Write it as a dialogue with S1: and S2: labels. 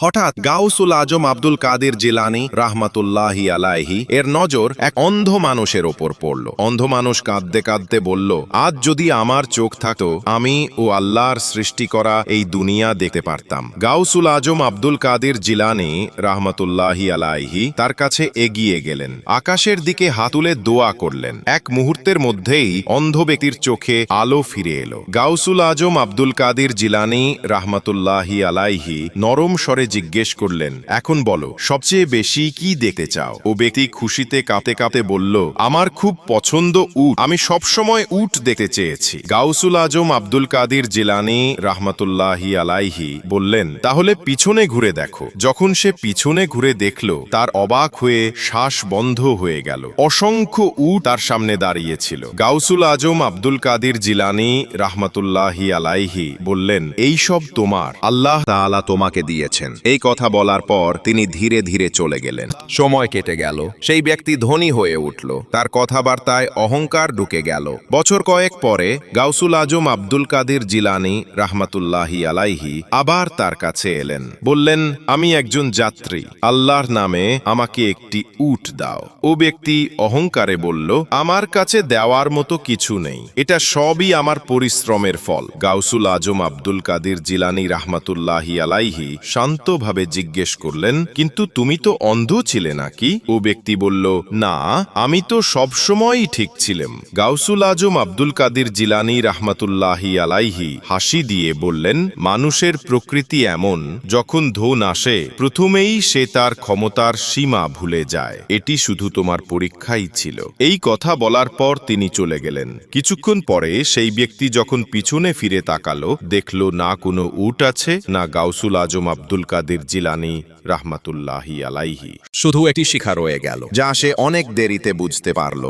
S1: হঠাৎ গাউসুল আজম আব্দুল কাদের জিলানি রাহমাতুল্লাহি আলাইহি এর নজর এক অন্ধ মানুষের ওপর পড়ল। অন্ধ মানুষ কাঁদতে কাঁদতে বলল, আজ যদি আমার চোখ থাকতো, আমি ও আল্লাহর সৃষ্টি করা এই দুনিয়া দেখতে পারতাম। গাউসুল আজম আব্দুল কাদের জিলানি রাহমাতুল্লাহি আলাইহি তার কাছে এগিয়ে গেলেন। আকাশের দিকে হাতুলে দোয়া করলেন। এক মুহূর্তের মধ্যেই অন্ধ ব্যক্তির চোখে আলো ফিরে এলো। গাউসুল আজম আব্দুল কাদের জিলানি রাহমাতুল্লাহি আলাইহি নরম স্বরে জিজ্ঞেস করলেন, এখন বলো, সবচেয়ে বেশি কি দেখতে চাও? ও ব্যক্তি খুশিতে কাঁপতে কাঁপতে বলল, আমার খুব পছন্দ উট। আমি সবসময় উট দেখতে চেয়েছি। গাউসুল আজম আব্দুল কাদির জিলানি রাহমাতুল্লাহি আলাইহি বললেন, তাহলে পিছনে ঘুরে দেখো। যখন সে পিছনে ঘুরে দেখল, তার অবাক হয়ে শ্বাস বন্ধ হয়ে গেল। অসংখ্য উট তার সামনে দাঁড়িয়েছিল। গাউসুল আজম আব্দুল কাদির জিলানি রাহমাতুল্লাহি আলাইহি বললেন, এই সব তোমার। আল্লাহ তাআলা তোমাকে দিয়েছেন। এই কথা বলার পর তিনি ধীরে ধীরে চলে গেলেন। সময় কেটে গেল। সেই ব্যক্তি ধনী হয়ে উঠল। তার কথাবার্তায় অহংকার ঢুকে গেল। বছর কয়েক পরে গাউসুল আজম আব্দুল কাদের জিলানি রাহমাতুল্লাহি আলাইহি আবার তার কাছে এলেন। বললেন, আমি একজন যাত্রী। আল্লাহর নামে আমাকে একটি উট দাও। ও ব্যক্তি অহংকারে বলল, আমার কাছে দেওয়ার মতো কিছু নেই। এটা সবই আমার পরিশ্রমের ফল। গাউসুল আজম আব্দুল কাদির জিলানি রাহমাতুল্লাহি আলাইহি শান্তভাবে জিজ্ঞেস করলেন, কিন্তু তুমি তো অন্ধ ছিলে নাকি? ও ব্যক্তি বলল, না, আমি তো সবসময়ই ঠিক ছিলাম। গাউসুল আজম আব্দুল কাদের জিলানি রাহমাতুল্লাহি আলাইহি হাসি দিয়ে বললেন, মানুষের প্রকৃতি এমন, যখন ধন আসে, প্রথমেই সে তার ক্ষমতার সীমা ভুলে যায়। এটি শুধু তোমার পরীক্ষাই ছিল। এই কথা বলার পর তিনি চলে গেলেন। কিছুক্ষণ পরে সেই ব্যক্তি যখন পিছনে ফিরে তাকালো, দেখল না কোনো উট আছে, না গাউসুল আজম আব্দুল কাদের জিলানি রাহমাতুল্লাহি আলাইহি।
S2: শুধু একটি শিখা রয়ে গেল
S1: যা সে অনেক দেরিতে বুঝতে পারল।